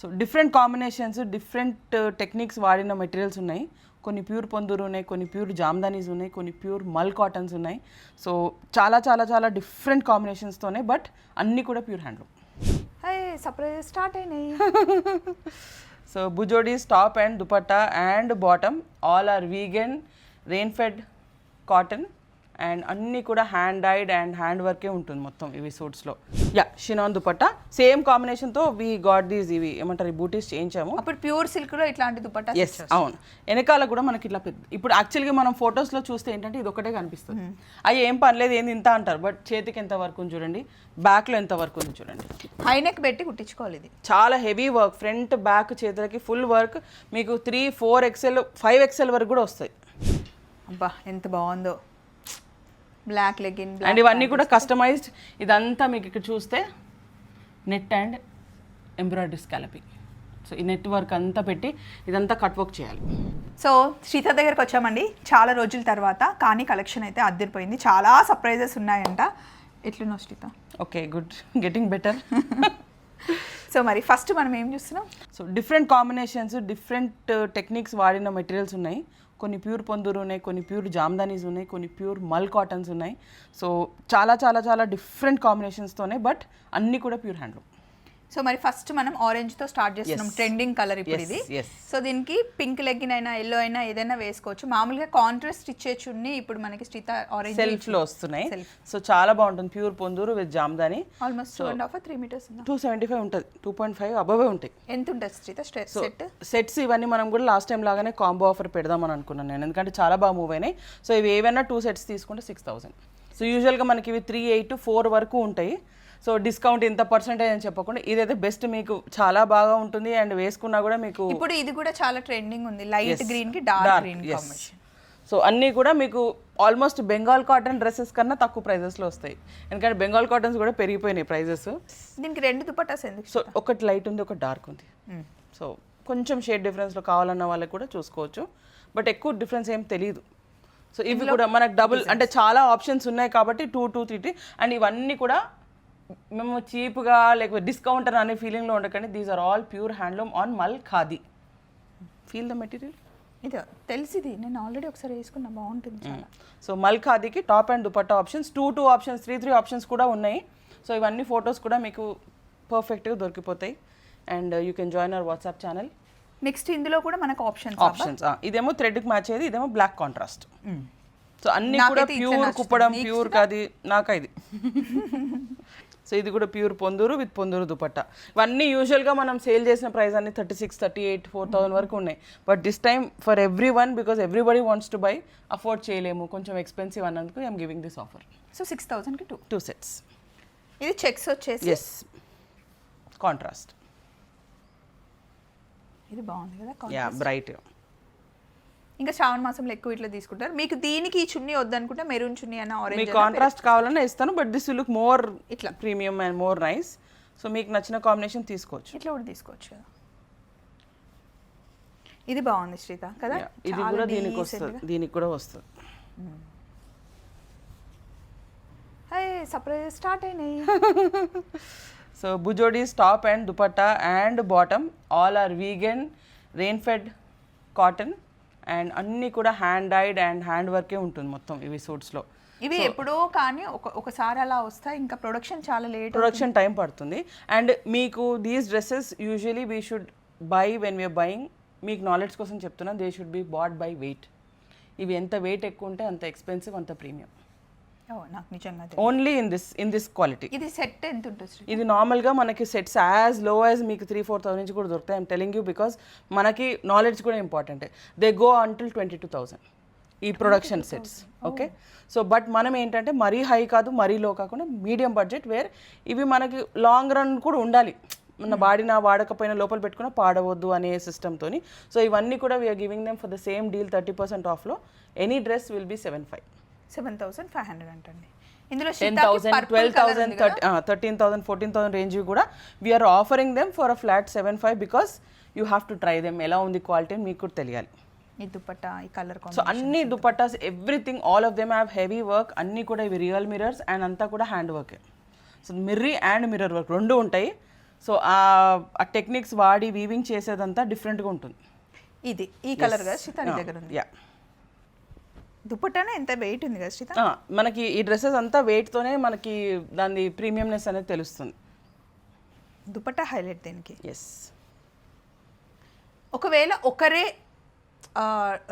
So different combinations different techniques వాడిన materials ఉన్నాయి. కొన్ని ప్యూర్ పొందూరు ఉన్నాయి కొన్ని ప్యూర్ జామ్దానీస్ ఉన్నాయి కొన్ని ప్యూర్ మల్ కాటన్స్ ఉన్నాయి. సో చాలా చాలా చాలా డిఫరెంట్ కాంబినేషన్స్తోనే బట్ అన్నీ కూడా pure handloom. Hey surprise start అయినాయి. So బుజోడీస్ top and dupatta and bottom all are vegan rain fed cotton and అన్నీ కూడా హ్యాండ్ డైడ్ అండ్ హ్యాండ్ వర్కే ఉంటుంది మొత్తం ఇవి సూట్స్లో యా షినాన్ దుపట్టా సేమ్ కాంబినేషన్తో వీ గాట్ దీస్ ఇవి ఏమంటారు ఈ బూటీస్ చేయించాము. అప్పుడు ప్యూర్ సిల్క్లో ఇట్లాంటి దుపట్టా ఎస్ అవును. వెనకాల కూడా మనకి ఇట్లా పెద్ద ఇప్పుడు యాక్చువల్గా మనం ఫొటోస్లో చూస్తే ఏంటంటే ఇది ఒకటే కనిపిస్తుంది. అవి ఏం పర్లేదు ఏంది ఇంత అంటారు. బట్ చేతికి ఎంత వరకు ఉంది చూడండి బ్యాక్లో ఎంత వరకు ఉంది చూడండి. హై నెక్ పెట్టి కుట్టించుకోవాలి ఇది. చాలా హెవీ వర్క్ ఫ్రంట్ బ్యాక్ చేతులకి ఫుల్ వర్క్ మీకు three four XL five XL వరకు కూడా వస్తాయి. అబ్బా ఎంత బాగుందో. బ్లాక్ లెగిన్ అండ్ ఇవన్నీ కూడా కస్టమైజ్డ్ ఇదంతా మీకు ఇక్కడ చూస్తే net and embroidery scalloping so ఈ నెట్ వర్క్ అంతా పెట్టి ఇదంతా కట్ వర్క్ చేయాలి. సో శ్రీత దగ్గరకు వచ్చామండి. చాలా రోజుల తర్వాత కానీ కలెక్షన్ అయితే అద్దరిపోయింది. చాలా సర్ప్రైజెస్ ఉన్నాయంట. ఎట్లున్నావు Sritha? Okay good getting better so మరి ఫస్ట్ మనం ఏం చూస్తున్నాం? So different combinations different techniques వాడిన మెటీరియల్స్ ఉన్నాయి. కొన్ని ప్యూర్ పొందూరు ఉన్నాయి కొన్ని ప్యూర్ జామ్దానీస్ ఉన్నాయి కొన్ని ప్యూర్ మల్ కాటన్స్ ఉన్నాయి. సో చాలా చాలా చాలా డిఫరెంట్ కాంబినేషన్స్తోనే బట్ అన్నీ కూడా ప్యూర్ హ్యాండ్లూమ్ సో మరి ఫస్ట్ మనం ఆరెంజ్తో స్టార్ట్ చేస్తున్నాం. ట్రెండింగ్ కలర్ ఇప్పుడు ఇది. సో దీనికి పింక్ లెగ్గిన్ అయినా ఎల్లో అయినా ఏదైనా వేసుకోవచ్చు. మామూలుగా కాంట్రాస్ట్ ఇచ్చే చున్ని ఇప్పుడు మనకి శ్రీత ఆరెంజ్ సెల్ఫ్లో వస్తున్నాయి. సో చాలా బాగుంటుంది. Pure Ponduru with Jamdani. Almost two and half three metres two seventy five ఉంటుంది. టూ పాయింట్ ఫైవ్ అబవే ఉంటాయి. ఎంత ఉంటుంది శ్రీత? సో సెట్ సెట్స్ ఇవన్నీ మనం కూడా లాస్ట్ టైం లాగానే కాంబో ఆఫర్ పెడదామని అనుకున్నాను నేను. ఎందుకంటే చాలా బాగా మూవ్ అయినాయి. సో ఇవి ఏవైనా టూ సెట్స్ తీసుకుంటే సిక్స్ థౌసండ్ సో యూజువల్గా మనకి ఇవి త్రీ ఎయిట్ ఫోర్ వరకు ఉంటాయి. సో డిస్కౌంట్ ఇంత పర్సెంటేజ్ అని చెప్పకుండా ఇదైతే బెస్ట్ మీకు చాలా బాగా ఉంటుంది అండ్ వేసుకున్నా కూడా మీకు ఇప్పుడు ఇది కూడా చాలా ట్రెండింగ్ ఉంది. లైట్ గ్రీన్కి డార్క్ గ్రీన్ కాంబినేషన్ సో అన్నీ కూడా మీకు ఆల్మోస్ట్ బెంగాల్ కాటన్ డ్రెస్సెస్ కన్నా తక్కువ ప్రైజెస్లో వస్తాయి. ఎందుకంటే బెంగాల్ కాటన్స్ కూడా పెరిగిపోయినాయి ప్రైజెస్ దీనికి రెండు దుపట్టాస్ ఎందుకు సో ఒకటి లైట్ ఉంది ఒకటి డార్క్ ఉంది. సో కొంచెం షేడ్ డిఫరెన్స్లో కావాలన్న వాళ్ళకి కూడా చూసుకోవచ్చు. బట్ ఎక్కువ డిఫరెన్స్ ఏం తెలియదు సో ఇవి కూడా మనకు డబుల్ అంటే చాలా ఆప్షన్స్ ఉన్నాయి కాబట్టి two two three three and ఇవన్నీ కూడా మేము చీప్గా లేకపోతే డిస్కౌంట్ అని అనే ఫీలింగ్లో ఉండకండి. These are all pure handloom on mul khadi feel the material ఇది తెలిసిది. నేను ఆల్రెడీ ఒకసారి వేసుకున్నా బాగుంటుంది so mul ఖాదీకి top and dupatta options two two options three three options కూడా ఉన్నాయి. సో ఇవన్నీ ఫొటోస్ కూడా మీకు పర్ఫెక్ట్గా దొరికిపోతాయి. And you can join our WhatsApp channel next ఇందులో కూడా మనకు ఆప్షన్స్ ఆప్షన్స్ ఇదేమో థ్రెడ్కి మ్యాచ్ అయ్యేది ఇదేమో బ్లాక్ కాంట్రాస్ట్ సో అన్ని కూడా ప్యూర్. కుప్పడం ప్యూర్ కాదు నాకా ఇది సో ఇది కూడా ప్యూర్ పొందూరు విత్ పొందూరు దుపట్టా. ఇవన్నీ యూజువల్గా మనం సేల్ చేసిన ప్రైస్ అన్ని thirty six thirty eight four thousand వరకు ఉన్నాయి. But this time for everyone because everybody wants to buy afford చేయలేము. కొంచెం ఎక్స్పెన్సివ్ అన్నందుకు I'm giving this offer so six థౌసండ్కి two two sets ఇది చెక్స్ వచ్చేసి? ఎస్ కాంట్రాస్ట్ ఇది బాగుంది కదా యా. బ్రైట్ ఇంకా శ్రావణ మాసంలో ఎక్కువ ఇట్లా తీసుకుంటారు. మీకు దీనికి ఈ చున్నీ వద్దనుకుంటే మెరూన్ చున్నీ అన్న మీకు ఆరెంజ్ కాంట్రాస్ట్ కావాలన్నా ఇస్తాను బట్ దిస్ లుక్ మోర్ ఇట్లా. Premium and more nice so మీకు నచ్చిన కాంబినేషన్ తీసుకోవచ్చు. ఇట్లా కూడా తీసుకోవచ్చు. కదా ఇది బాగుంది శ్రీత కదా? ఇది కూడా దీనికి వస్తుంది. దీనికి కూడా వస్తుంది. సర్ప్రైజ్ స్టార్ట్ అయినాయి. So బుజోడీస్ top and dupatta and bottom all are vegan rain fed cotton and అన్నీ కూడా హ్యాండ్ డైడ్ అండ్ హ్యాండ్ వర్కే ఉంటుంది మొత్తం ఇవి సూట్స్లో ఇవి ఎప్పుడో కానీ ఒక ఒకసారి అలా వస్తాయి. ఇంకా ప్రొడక్షన్ చాలా లేట్ ప్రొడక్షన్ టైం పడుతుంది. అండ్ మీకు these dresses usually we should buy when we're buying మీకు నాలెడ్జ్ కోసం చెప్తున్నా they should be bought by weight ఇవి ఎంత వెయిట్ ఎక్కువ ఉంటే అంత ఎక్స్పెన్సివ్ అంత ప్రీమియం నాకు నిజంగా. Only in this in this quality ఇది సెట్ ఎంత ఉంటుంది ఇది నార్మల్గా మనకి సెట్స్ యాజ్లో యాజ్ మీకు త్రీ ఫోర్ థౌసండ్ నుంచి కూడా దొరుకుతాయి. ఐమ్ టెలింగ్ యూ బికాస్ మనకి నాలెడ్జ్ కూడా important they go until twenty two thousand ఈ production sets okay so but మనం ఏంటంటే మరీ హై కాదు మరీ లో కాకుండా మీడియం బడ్జెట్ వేర్ ఇవి మనకి లాంగ్ రన్ కూడా ఉండాలి. మన బాడీన వాడకపోయినా లోపల పెట్టుకున్న పాడవద్దు అనే సిస్టమ్తోని సో ఇవన్నీ కూడా we're giving them for the same deal thirty percent ఆఫ్లో any dress will be seven five seven thousand five hundred అంటండి. ఇందులో ten thousand twelve thousand thirteen thousand fourteen thousand range కూడా we're offering them for a flat seven five because you have to try them ఎలా ఉంది quality అని మీకు కూడా తెలియాలి. ఈ దుపట్టా ఈ కలర్ సో అన్ని dupattas everything all of them have heavy work అన్నీ కూడా ఇవి రియల్ మిరర్స్ అండ్ అంతా కూడా హ్యాండ్ వర్క్ సో మిర్రీ అండ్ మిర్రర్ వర్క్ రెండు ఉంటాయి. సో ఆ టెక్నిక్స్ వాడి వీవింగ్ చేసేదంతా డిఫరెంట్గా ఉంటుంది. ఇది ఈ కలర్ దగ్గర ఉంది. యా దుపట్టానే ఎంత వెయిట్ ఉంది కదా శ్రీత? మనకి ఈ డ్రెస్సెస్ అంతా వెయిట్తోనే మనకి దాని ప్రీమియంనెస్ అనేది తెలుస్తుంది. దుపట్టా హైలైట్ దీనికి? ఎస్ ఒకవేళ ఒకరే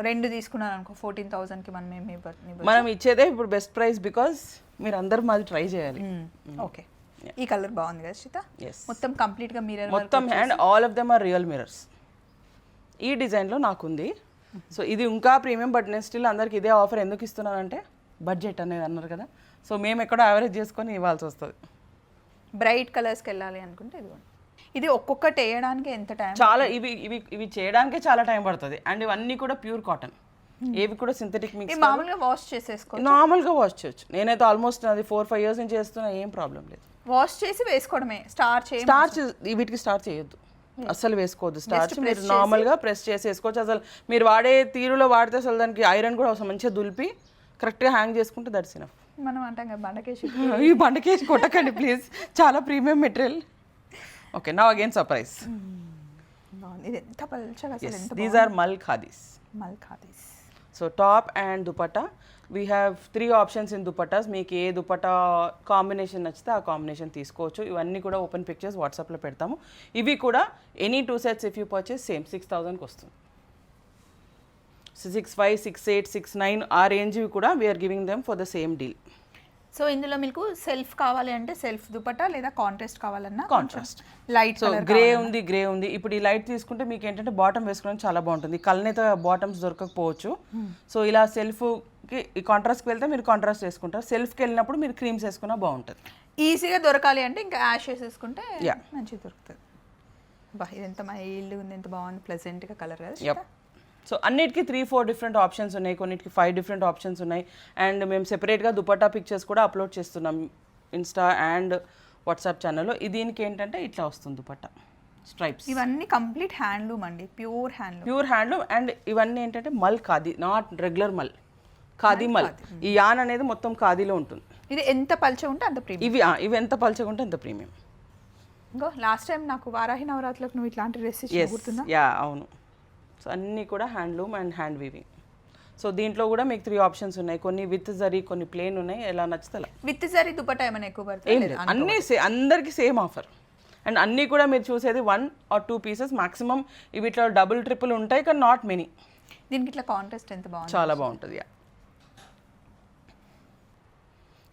రెండు తీసుకున్నారు అనుకో ఫోర్టీన్ థౌసండ్కి మనం ఏమి మనం ఇచ్చేదే ఇప్పుడు బెస్ట్ ప్రైస్ బికాస్ మీరు అందరు మాది ట్రై చేయాలి. ఓకే. ఈ కలర్ బాగుంది కదా శ్రీత? ఎస్ మొత్తం కంప్లీట్గా మీరర్ మొత్తం hand all of them are real mirrors ఈ డిజైన్లో నాకుంది. సో ఇది ఇంకా ప్రీమియం బట్ నేను స్టిల్ అందరికి ఇదే ఆఫర్ ఎందుకు ఇస్తున్నానంటే బడ్జెట్ అనేది అన్నారు కదా. సో మేము ఎక్కడో యావరేజ్ చేసుకొని ఇవ్వాల్సి వస్తుంది. బ్రైట్ కలర్స్కి వెళ్ళాలి అనుకుంటే ఇది ఇది ఒక్కొక్కటి వేయడానికి ఎంత టైం చాలా ఇవి ఇవి ఇవి చేయడానికే చాలా టైం పడుతుంది. అండ్ ఇవన్నీ కూడా ప్యూర్ కాటన్ ఏవి కూడా సింథటిక్ మిక్స్ మామూలుగా వాష్ చేసేసుకో నార్మల్గా వాష్ చేయొచ్చు. నేనైతే ఆల్మోస్ట్ అది ఫోర్ ఫైవ్ ఇయర్స్ నుంచి చేస్తున్నా ఏం ప్రాబ్లం లేదు. వాష్ చేసి వేసుకోవడమే. స్టార్ చేయ స్టార్చ్ వీటికి స్టార్ట్ చేయొద్దు. అస్సలు వేసుకోవద్దు. స్టార్చ్ మీరు నార్మల్గా ప్రెస్ చేసి వేసుకోవచ్చు అసలు మీరు వాడే తీరులో వాడితే అసలు దానికి ఐరన్ కూడా అవసరం. మంచిగా దులిపి కరెక్ట్గా హ్యాంగ్ చేసుకుంటే దట్స్ ఇనఫ్ మనం అంటాం కదా బండకేసి ఈ బండకేసి కొట్టకండి ప్లీజ్ చాలా ప్రీమియం మెటీరియల్ ఓకే నా అగైన్ సర్ప్రైజ్ బాగుంది. ఇది ఎంత పల్చగా అసలు ఎంత these are mul khadis mul khadis so top and dupatta we have three options in dupattas మీకు ఏ దుపట్టా కాంబినేషన్ నచ్చితే ఆ కాంబినేషన్ తీసుకోవచ్చు. ఇవన్నీ కూడా ఓపెన్ పిక్చర్స్ వాట్సాప్లో పెడతాము. ఇవి కూడా any two sets if you purchase same six థౌజండ్కి వస్తుంది. Six five six eight six nine ఆ రేంజ్ కూడా we're giving them for the same deal so ఇందులో మీకు సెల్ఫ్ కావాలి అంటే సెల్ఫ్ దుపట్టా లేదా కాంట్రాస్ట్ కావాలన్నా Contrast. లైట్ సో గ్రే ఉంది గ్రే ఉంది. ఇప్పుడు ఈ లైట్ తీసుకుంటే మీకు ఏంటంటే బాటమ్ వేసుకోవడానికి చాలా బాగుంటుంది. కల్నేత బాటమ్స్ దొరకకపోవచ్చు. సో ఇలా సెల్ఫ్కి ఈ కాంట్రాస్ట్కి వెళ్తే మీరు కాంట్రాస్ట్ వేసుకుంటారు సెల్ఫ్కి వెళ్ళినప్పుడు మీరు క్రీమ్స్ వేసుకున్నా బాగుంటుంది. ఈజీగా దొరకాలి అంటే ఇంకా యాష్ వేసేసుకుంటే. మంచిగా దొరుకుతుంది. బా ఇది ఎంత మైల్డ్ ఉంది ఎంత బాగుంది ప్లెజెంట్గా కలర్ కదా సో అన్నిటికీ త్రీ ఫోర్ డిఫరెంట్ ఆప్షన్స్ ఉన్నాయి. కొన్నిటికి ఫైవ్ డిఫరెంట్ ఆప్షన్స్ ఉన్నాయి. అండ్ మేము సెపరేట్గా దుపట్టా పిక్చర్స్ కూడా అప్లోడ్ చేస్తున్నాం ఇన్స్టా అండ్ వాట్సాప్ ఛానల్లో దీనికి ఏంటంటే ఇట్లా వస్తుంది దుపట్టా. స్ట్రైప్స్ ఇవన్నీ కంప్లీట్ హ్యాండ్లూమ్ అండి. Pure handloom pure handloom and ఇవన్నీ ఏంటంటే మల్ ఖాదీ నాట్ రెగ్యులర్ మల్ ఖాదీ మల్ ఈ యాన్ అనేది మొత్తం ఖాదీలో ఉంటుంది. ఇది ఎంత పల్చ ఉంటే అంత ప్రీమియం. ఇవి ఇవి ఎంత పలచగా ఉంటే అంత ప్రీమియం. ఇంకో లాస్ట్ టైం నాకు వారాహి నవరాత్రులకు నువ్వు ఇట్లాంటి డ్రెస్ గుర్తుందా? యా అవును. సో అన్నీ కూడా handloom and hand weaving. So దీంట్లో కూడా మీకు త్రీ ఆప్షన్స్ ఉన్నాయి. కొన్ని విత్ జరీ కొన్ని ప్లేన్ ఉన్నాయి. ఎలా నచ్చితే విత్ సరీ దుపట్టా ఏమైనా ఎక్కువ పడుతుంది? అన్నీ అందరికీ సేమ్ ఆఫర్. అండ్ అన్నీ కూడా మీరు చూసేది one or two pieces maximum. ఇవి ఇట్లా డబుల్ ట్రిపుల్ ఉంటాయి. కానీ నాట్ మెనీ దీనికి ఇట్లా కాంట్రాస్ట్ ఎంత బాగుంది? చాలా బాగుంటుంది యా.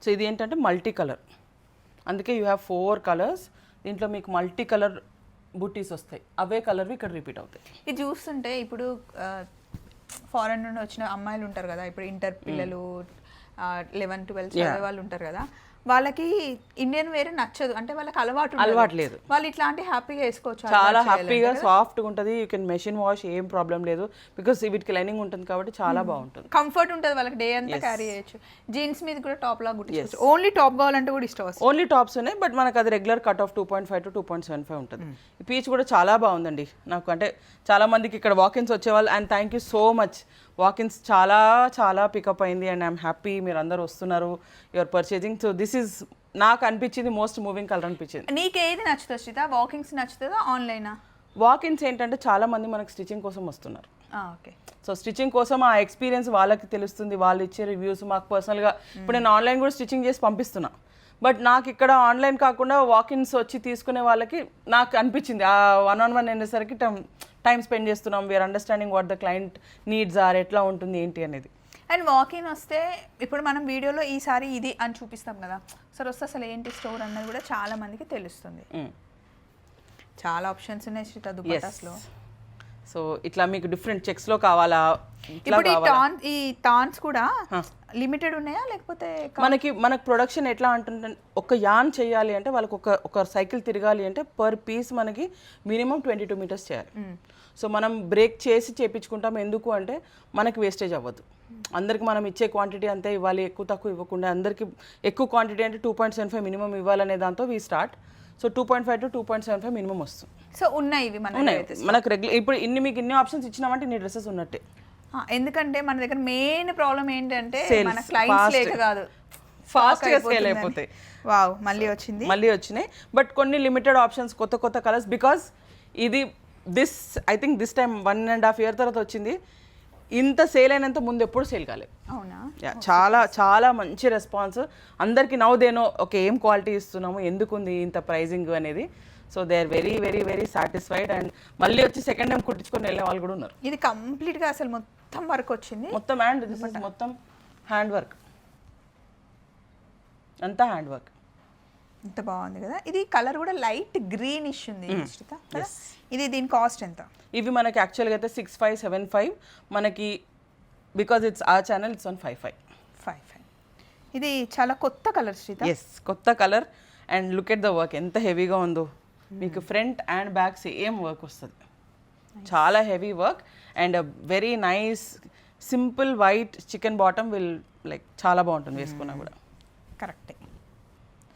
సో ఇది ఏంటంటే మల్టీ కలర్. అందుకే యూ హ్యావ్ ఫోర్ కలర్స్ దీంట్లో మీకు మల్టీ కలర్ బుట్టీస్ వస్తాయి. అవే కలర్వి ఇక్కడ రిపీట్ అవుతాయి. ఇది చూస్తుంటే ఇప్పుడు ఫారెన్ నుండి వచ్చిన అమ్మాయిలు ఉంటారు కదా ఇప్పుడు ఇంటర్ పిల్లలు లెవెన్ ట్వెల్వ్ చదివే వాళ్ళు ఉంటారు కదా వాళ్ళకి ఇండియన్ వేరే నచ్చదు. అంటే వాళ్ళకి అలవాటు. అలవాటు లేదు. వాళ్ళు ఇట్లాంటి హ్యాపీగా వేసుకోవచ్చు చాలా హ్యాపీగా. సాఫ్ట్గా ఉంటుంది. యూ కెన్ మెషిన్ వాష్ ఏం ప్రాబ్లం లేదు. బికాస్ వీటికి లైనింగ్ ఉంటుంది కాబట్టి చాలా బాగుంటుంది. కంఫర్ట్ ఉంటుంది వాళ్ళకి. డే అంతా క్యారీ చేయొచ్చు. జీన్స్ మీద కూడా టాప్ లా గుర్తించవచ్చు ఓన్లీ టాప్ కావాలంటే కూడా ఇష్టం వస్తుంది. ఓన్లీ టాప్స్ ఉన్నాయి బట్ మనకు అది regular cut off two point five to two point seven five ఉంటుంది. ఈ పీచ్ కూడా చాలా బాగుందండి. నాకు అంటే చాలా మందికి ఇక్కడ వాకిన్స్ వచ్చేవాళ్ళు and thank you so much walkins చాలా చాలా పికప్ అయింది అండ్ ఐఎమ్ హ్యాపీ మీరు అందరు వస్తున్నారు. Your purchasing so this is నాకు అనిపించింది మోస్ట్ మూవింగ్ కలర్ అనిపించింది. నీకు ఏది నచ్చుతుంది శ్రీత? వాకింగ్స్ నచ్చుతుందా? ఆన్లైనా వాకిన్స్ ఏంటంటే చాలా మంది మనకు స్టిచ్చింగ్ కోసం వస్తున్నారు. ఓకే. సో స్టిచ్చింగ్ కోసం ఆ ఎక్స్పీరియన్స్ వాళ్ళకి తెలుస్తుంది. వాళ్ళు ఇచ్చే రివ్యూస్ మాకు పర్సనల్గా ఇప్పుడు నేను ఆన్లైన్ కూడా స్టిచ్చింగ్ చేసి పంపిస్తున్నా. బట్ నాకు ఇక్కడ ఆన్లైన్ కాకుండా వాకిన్స్ వచ్చి తీసుకునే వాళ్ళకి నాకు అనిపించింది. ఆ వన్ ఆన్ వన్ అనేసరికి టైం టైం స్పెండ్ చేస్తున్నాం. We are understanding what the client needs are ఎట్లా ఉంటుంది ఏంటి అనేది. అండ్ వాకింగ్ వస్తే ఇప్పుడు మనం వీడియోలో ఈసారి ఇది అని చూపిస్తాం కదా. సరే వస్తే అసలు ఏంటి స్టోర్ అన్నది కూడా చాలా మందికి తెలుస్తుంది. చాలా ఆప్షన్స్ ఉన్నాయి శ్రీత దుపట్టాస్లో. సో ఇట్లా మీకు డిఫరెంట్ చెక్స్లో కావాలా? ఇట్లా ఇప్పుడు ఈ కావాలా? టాన్ ఈ టాన్స్ కూడా లిమిటెడ్ ఉన్నాయా? లేకపోతే మనకి మనకు ప్రొడక్షన్ ఎట్లా అంటుంటే ఒక యాన్ చేయాలి అంటే వాళ్ళకి ఒక ఒక సైకిల్ తిరగాలి అంటే పర్ పీస్ మనకి మినిమం ట్వంటీ టూ మీటర్స్ చేయాలి సో మనం బ్రేక్ చేసి చేపించుకుంటాం ఎందుకు అంటే మనకి వేస్టేజ్ అవ్వదు. అందరికి మనం ఇచ్చే క్వాంటిటీ అంతే ఇవ్వాలి ఎక్కువ తక్కువ ఇవ్వకుండా అందరికి ఎక్కువ క్వాంటిటీ అంటే two point seven five minimum ఇవ్వాలనే దాంతో we start so two point five to two point seven five minimum వస్తుంది. సో ఉన్నాయి ఇవి మన ఉన్నాయి. మనకు రెగ్యులర్ ఇప్పుడు ఇన్ని మీకు ఇన్ని ఆప్షన్స్ ఇచ్చినామంటే ఇన్ని డ్రెస్సెస్ ఉన్నట్టే. ఎందుకంటే మన దగ్గర మెయిన్ ప్రాబ్లం ఏంటంటే మన క్లయింట్స్. లేక కాదు. ఫాస్ట్గా సేల్ అయిపోతాయి. వావ్ మళ్ళీ వచ్చింది. మళ్ళీ వచ్చినాయి. బట్ కొన్ని లిమిటెడ్ ఆప్షన్స్ కొత్త కొత్త కలర్స్ బికాస్ ఇది this I think this time one and half year తర్వాత వచ్చింది. ఇంత సేల్ అయినంత ముందు ఎప్పుడు సేల్ కాలేదు. అవునా? చాలా చాలా మంచి రెస్పాన్స్ అందరికి నవ్వుదేనో ఓకే ఏం క్వాలిటీ ఇస్తున్నాము ఎందుకు ఉంది ఇంత ప్రైజింగ్ అనేది. So they are very very very satisfied and మళ్ళీ వచ్చి సెకండ్ టైం కుట్టించుకొని వెళ్ళే వాళ్ళు కూడా ఉన్నారు. ఇది కంప్లీట్గా అసలు మొత్తం వర్క్ వచ్చింది. మొత్తం హ్యాండ్ మొత్తం హ్యాండ్ వర్క్ అంతా హ్యాండ్ వర్క్ ఇంత బాగుంది కదా. ఇది కలర్ కూడా లైట్ గ్రీనిష్ ఉంది yes. ఇది దీని కాస్ట్ ఎంత? ఇవి మనకి యాక్చువల్గా అయితే సిక్స్ ఫైవ్ సెవెన్ ఫైవ్ మనకి because it's a channel it's on five five five five ఇది చాలా కొత్త కలర్ శ్రీత. ఎస్ కొత్త colour. And look at the work ఎంత హెవీగా ఉందో. మీకు front and back same work వస్తుంది. చాలా heavy work and very nice simple white chikan bottom will like చాలా బాగుంటుంది వేసుకున్నా కూడా. కరెక్టే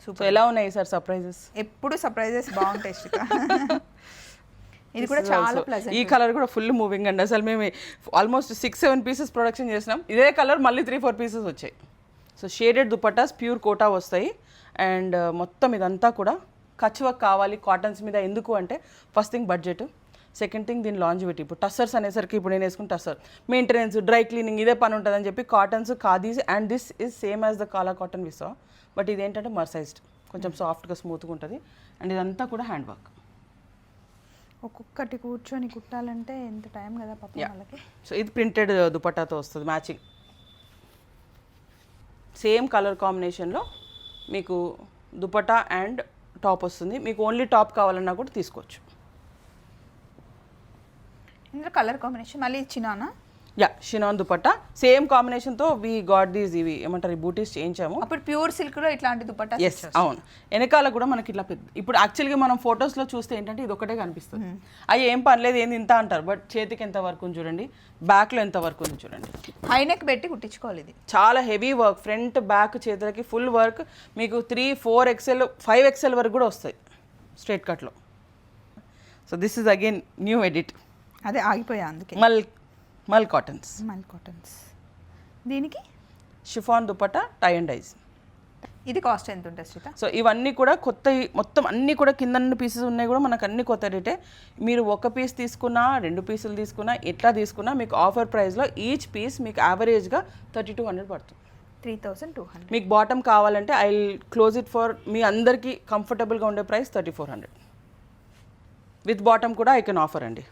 సో ఎలా ఉన్నాయి సార్ సర్ప్రైజెస్ ఎప్పుడు సర్ప్రైజెస్ బాగుంటాయి ఇది కూడా చాలా ప్లెజెంట్ ఈ కలర్ కూడా ఫుల్ మూవింగ్ అండి. అసలు మేము almost six seven pieces production చేసినాం. ఇదే కలర్ మళ్ళీ త్రీ ఫోర్ పీసెస్ వచ్చాయి. So shaded dupattas pure Kota వస్తాయి. అండ్ మొత్తం ఇదంతా కూడా కచ్ వర్క్ కావాలి కాటన్స్ మీద ఎందుకు అంటే first thing budget second thing దీని లాంజివిటీ ఇప్పుడు టస్సర్స్ అనేసరికి ఇప్పుడు నేను వేసుకుని టస్సర్ మెయింటెనెన్స్ డ్రై క్లీనింగ్ ఇదే పని ఉంటుందని చెప్పి cottons khadis and this is same as the Kala cotton visa but ఇదేంటంటే మర్సైజ్డ్ కొంచెం సాఫ్ట్గా స్మూత్గా ఉంటుంది. అండ్ ఇదంతా కూడా హ్యాండ్ వర్క్ ఒక్కొక్కటి కూర్చొని కుట్టాలంటే ఎంత టైం కదా పాప. వాళ్ళకి. సో ఇది ప్రింటెడ్ దుపట్టాతో వస్తుంది మ్యాచింగ్ సేమ్ కలర్ కాంబినేషన్లో మీకు దుపట్టా అండ్ టాప్ వస్తుంది. మీకు ఓన్లీ టాప్ కావాలన్నా కూడా తీసుకోవచ్చు. ఇందులో కలర్ కాంబినేషన్ మళ్ళీ చిన్నానా యా షినాన్ దుపట్టా సేమ్ కాంబినేషన్తో వీ గాడ్ దీస్ ఇవి ఏమంటారు ఈ బూటీస్ చేయించాము. అప్పుడు ప్యూర్ సిల్క్లో ఇట్లాంటి దుపట్టా ఎస్ అవును. వెనకాల కూడా మనకి ఇట్లా పెద్ద ఇప్పుడు యాక్చువల్గా మనం ఫొటోస్లో చూస్తే ఏంటంటే ఇది ఒకటే కనిపిస్తుంది. అయ్యి ఏం పర్లేదు ఏంది ఇంత అంటారు. బట్ చేతికి ఎంత వర్క్ ఉంది చూడండి బ్యాక్లో ఎంత వర్క్ ఉంది చూడండి. హై నెక్ పెట్టి కుట్టించుకోవాలి ఇది. చాలా హెవీ వర్క్ ఫ్రంట్ బ్యాక్ చేతులకి ఫుల్ వర్క్ మీకు three four XL five XL వరకు కూడా వస్తాయి స్ట్రైట్ కట్లో so this is again new edit అదే ఆగిపోయా అందుకే. మల్ మల్ కాటన్స్. మల్ కాటన్స్. దీనికి? Chiffon dupatta tie and dyes. ఇది కాస్ట్ ఎంత ఉంటుంది శ్రీత? సో ఇవన్నీ కూడా కొత్త మొత్తం అన్నీ కూడా కింద పీసెస్ ఉన్నాయి కూడా మనకు అన్ని కొత్త రేటే. మీరు ఒక పీస్ తీసుకున్నా రెండు పీసులు తీసుకున్నా ఎట్లా తీసుకున్నా మీకు ఆఫర్ ప్రైస్లో ఈచ్ పీస్ మీకు యావరేజ్గా థర్టీ టూ హండ్రెడ్ పడుతుంది. Three thousand two hundred. మీకు బాటమ్ కావాలంటే I close it for me అందరికీ కంఫర్టబుల్గా ఉండే price thirty four hundred with bottom కూడా ఐ కెన్ ఆఫర్ అండి.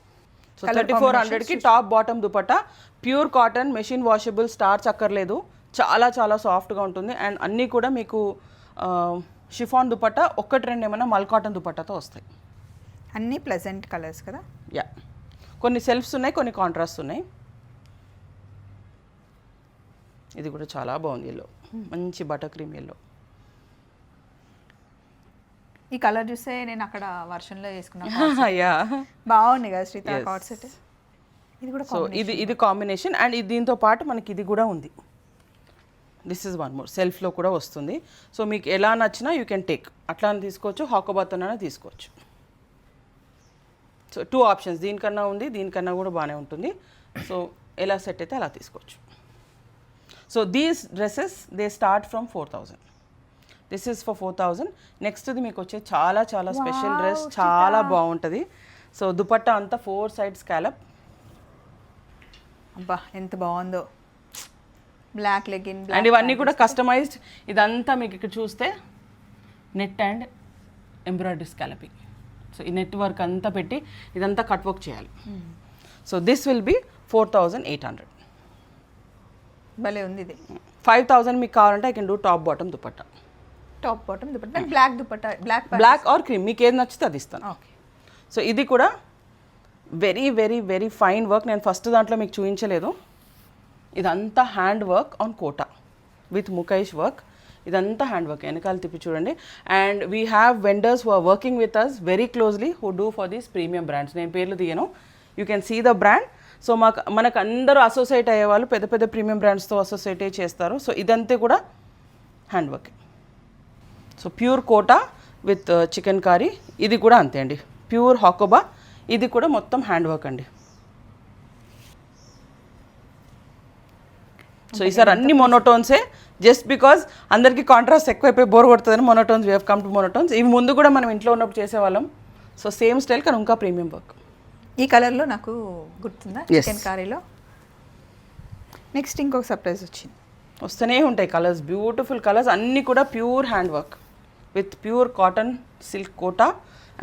సో థర్టీ ఫోర్ హండ్రెడ్కి top bottom dupatta. Pure cotton machine washable starch అక్కర్లేదు చాలా చాలా సాఫ్ట్గా ఉంటుంది. అండ్ అన్నీ కూడా మీకు షిఫాన్ దుపట్టా ఒక్కటి రెండు ఏమైనా మల్ కాటన్ దుపట్టాతో వస్తాయి. అన్ని ప్లెజెంట్ కలర్స్ కదా? యా కొన్ని సెల్ఫ్స్ ఉన్నాయి కొన్ని కాంట్రాస్ట్ ఉన్నాయి. ఇది కూడా చాలా బాగుంది ఎల్లో మంచి బటర్ క్రీమ్ ఎల్లో ఈ కలర్ చూస్తే నేను అక్కడ వర్షంలో చేసుకున్నా యా బాగుంది కదా శ్రీత. కార్డ్ సెట్ ఇది కూడా సో ఇది ఇది కాంబినేషన్ అండ్ ఇది దీంతో పాటు మనకి ఇది కూడా ఉంది. దిస్ ఇస్ వన్ మోర్ సెల్ఫ్లో కూడా వస్తుంది. సో మీకు ఎలా నచ్చినా యూ కెన్ టేక్ అట్లా తీసుకోవచ్చు హాకోబాత్తోనైనా తీసుకోవచ్చు. సో టూ ఆప్షన్స్ దీనికన్నా ఉంది దీనికన్నా కూడా బాగానే ఉంటుంది. సో ఎలా సెట్ అయితే అలా తీసుకోవచ్చు. So these dresses they start from four thousand this is for four thousand నెక్స్ట్ది మీకు వచ్చే చాలా చాలా స్పెషల్ డ్రెస్ చాలా బాగుంటుంది. సో దుపట్టా అంతా ఫోర్ సైడ్ స్కాలప్ అబ్బా ఎంత బాగుందో. బ్లాక్ లెగిన్ అండ్ ఇవన్నీ కూడా కస్టమైజ్డ్ ఇదంతా మీకు ఇక్కడ చూస్తే net and embroidery scalloping so ఈ నెట్ వర్క్ అంతా పెట్టి ఇదంతా కట్ వర్క్ చేయాలి. So this will be four thousand eight hundred భలే ఉంది ఇది ఫైవ్ థౌజండ్ మీకు కావాలంటే I can do top bottom dupatta. Top bottom dupatta black dupatta black black or cream. మీకు ఏది నచ్చితే అది ఇస్తాను. ఓకే సో ఇది కూడా very very very fine work నేను ఫస్ట్ దాంట్లో మీకు చూపించలేదు. ఇదంతా hand work on Kota with mukaish work ఇదంతా హ్యాండ్ వర్క్ వెనకాల తిప్పి చూడండి. And we have vendors who are working with us very closely who do for these premium brands నేను పేర్లు తీయను. You can see the brand so మాకు మనకు అందరూ అసోసియేట్ అయ్యే వాళ్ళు పెద్ద పెద్ద ప్రీమియం బ్రాండ్స్తో అసోసియేట్ చేస్తారు. సో ఇదంతా కూడా hand work so pure Kota with chikankari. ఇది కూడా అంతే అండి. ప్యూర్ హాకోబా. ఇది కూడా మొత్తం హ్యాండ్ వర్క్ అండి. సో ఈసారి అన్ని మొనోటోన్సే జస్ట్ బికాజ్ అందరికీ కాంట్రాస్ట్ ఎక్కువైపోయి bore కొడుతుందని monotones we've come to monotones ఇవి ముందు కూడా మనం ఇంట్లో ఉన్నప్పుడు చేసేవాళ్ళం. సో సేమ్ స్టైల్ కానీ ఇంకా ప్రీమియం వర్క్ ఈ కలర్లో నాకు గుర్తుందా. చికెన్ కర్రీలో? నెక్స్ట్ ఇంకొక సర్ప్రైజ్ వచ్చింది. వస్తూనే ఉంటాయి కలర్స్. Beautiful colours. అన్నీ కూడా pure hand work with pure cotton silk Kota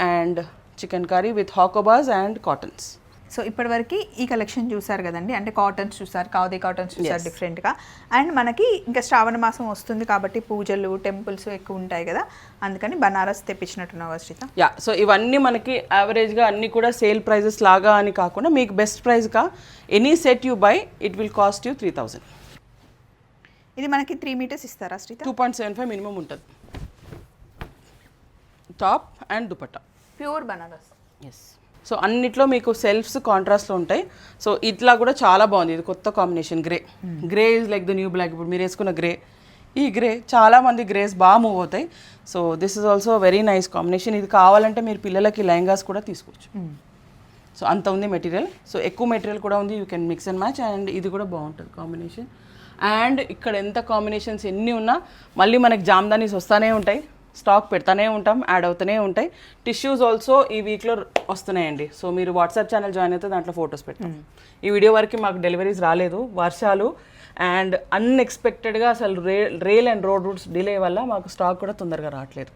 and chikankari with hakobas and cottons so ఇప్పటివరకు ఈ కలెక్షన్ చూసారు కదండి. అంటే కాటన్స్ చూసారు కావదే కాటన్స్ చూసారు. డిఫరెంట్గా అండ్ మనకి ఇంకా శ్రావణ మాసం వస్తుంది కాబట్టి పూజలు టెంపుల్స్ ఎక్కువ ఉంటాయి కదా. అందుకని బనారస్ తెప్పించినట్టున్నావు శ్రీత? యా సో ఇవన్నీ మనకి యావరేజ్గా అన్నీ కూడా సేల్ ప్రైజెస్ లాగా అని కాకుండా మీకు best ప్రైస్గా any set you buy it will cost you three thousand ఇది మనకి త్రీ మీటర్స్ ఇస్తారా Shrita? Two point seven five minimum ఉంటుంది. Top and dupatta. Pure Banaras. Yes so అన్నిట్లో మీకు సెల్ఫ్స్ కాంట్రాస్ట్లో ఉంటాయి. సో ఇట్లా కూడా చాలా బాగుంది. ఇది కొత్త combination grey. Grey is like the new black ఇప్పుడు మీరు వేసుకున్న గ్రే. ఈ గ్రే చాలా మంది గ్రేస్ బాగా మూవ్ అవుతాయి. So this is also very nice combination ఇది కావాలంటే మీరు పిల్లలకి లెహంగాస్ కూడా తీసుకోవచ్చు. సో అంత ఉంది మెటీరియల్. సో ఎక్కువ మెటీరియల్ కూడా ఉంది. You can mix and match and ఇది కూడా బాగుంటుంది కాంబినేషన్. అండ్ ఇక్కడ ఎంత కాంబినేషన్స్ ఎన్ని ఉన్నా మళ్ళీ మనకి జామ్దానీస్ వస్తూనే ఉంటాయి. స్టాక్ పెడతానే ఉంటాం యాడ్ అవుతూనే ఉంటాయి. టిష్యూస్ ఆల్సో ఈ వీక్లో వస్తున్నాయండి. సో మీరు వాట్సాప్ ఛానల్ జాయిన్ అయితే దాంట్లో ఫొటోస్ పెడతాం. ఈ వీడియో వరకు మాకు డెలివరీస్ రాలేదు వర్షాలు. అండ్ అన్ఎక్స్పెక్టెడ్గా అసలు రే rail and road routes delay వల్ల మాకు స్టాక్ కూడా తొందరగా రావట్లేదు.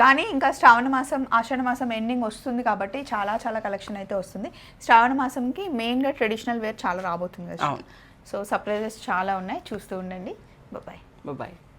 కానీ ఇంకా శ్రావణ మాసం ఆషాఢ మాసం ఎండింగ్ వస్తుంది కాబట్టి చాలా చాలా కలెక్షన్ అయితే వస్తుంది. శ్రావణ మాసంకి మెయిన్గా ట్రెడిషనల్ వేర్ చాలా రాబోతుంది. సో సర్ప్రైజెస్ చాలా ఉన్నాయి. చూస్తూ ఉండండి. Bye bye